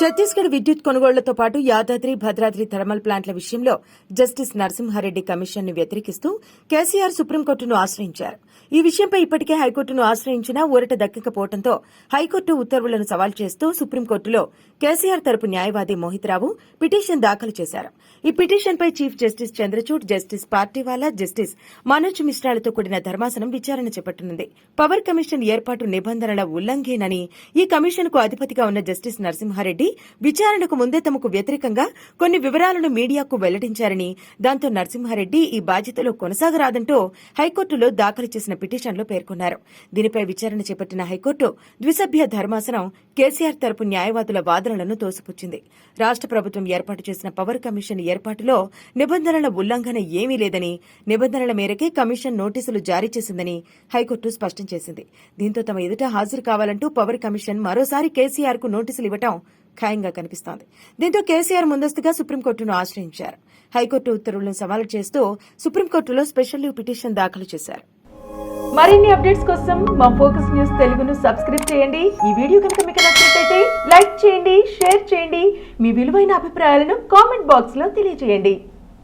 ఛత్తీస్గఢ్ విద్యుత్ కొనుగోళ్ళతో పాటు యాదాద్రి భద్రాద్రి థర్మల్ ప్లాంట్ల విషయంలో జస్టిస్ నరసింహారెడ్డి కమిషన్ను వ్యతిరేకిస్తూ కేసీఆర్ సుప్రీంకోర్టును ఆశ్రయించారు. ఈ విషయంపై ఇప్పటికే హైకోర్టును ఆశ్రయించినా ఊరట దక్కకపోవడంతో హైకోర్టు ఉత్తర్వులను సవాల్ చేస్తూ సుప్రీంకోర్టులో కేసీఆర్ తరపు న్యాయవాది మోహిత్రావు పిటిషన్ దాఖలు చేశారు. ఈ పిటిషన్పై chief justice Chandrachud justice Pardiwala justice Manoj మిశ్రాలతో కూడిన ధర్మాసనం విచారణ చేపట్టనుంది. పవర్ కమిషన్ ఏర్పాటు నిబంధనల ఉల్లంఘేనని ఈ కమిషన్కు అధిపతిగా ఉన్న జస్టిస్ నరసింహారెడ్డి విచారణకు ముందే తమకు వ్యతిరేకంగా కొన్ని వివరాలను మీడియాకు వెల్లడించారని దాంతో నరసింహారెడ్డి ఈ బాధ్యతలో కొనసాగరాదంటూ హైకోర్టులో దాఖలు చేసిన పిటిషన్లో పేర్కొన్నారు. దీనిపై విచారణ చేపట్టిన హైకోర్టు ద్విసభ్య ధర్మాసనం కేసీఆర్ తరపు న్యాయవాదుల వాదనలను తోసిపుచ్చింది. రాష్ట ప్రభుత్వం ఏర్పాటు చేసిన పవర్ కమిషన్ ఏర్పాటులో నిబంధనల ఉల్లంఘన ఏమీ లేదని నిబంధనల మేరకే కమిషన్ నోటీసులు జారీ చేసిందని హైకోర్టు స్పష్టం చేసింది. దీంతో తమ ఎదుట హాజరు కావాలంటూ పవర్ కమిషన్ మరోసారి కేసీఆర్కు నోటీసులు ఇవ్వటం ఖాయంగా కనిపిస్తోంది. దీంతో కేసీఆర్ ముందస్తుగా సుప్రీంకోర్టును ఆశ్రయించారు. హైకోర్టు ఉత్తర్వులను సవాలు చేస్తూ సుప్రీంకోర్టులో స్పెషల్ లీవ్ పిటిషన్ దాఖలు చేశారు. మరిన్ని అప్డేట్స్ కోసం మా ఫోకస్ న్యూస్ తెలుగును సబ్స్క్రైబ్ చేయండి. ఈ వీడియో కనుక మీకు నచ్చినట్లయితే లైక్ చేయండి షేర్ చేయండి. మీ విలువైన అభిప్రాయాలను కామెంట్ బాక్స్లో తెలియజేయండి.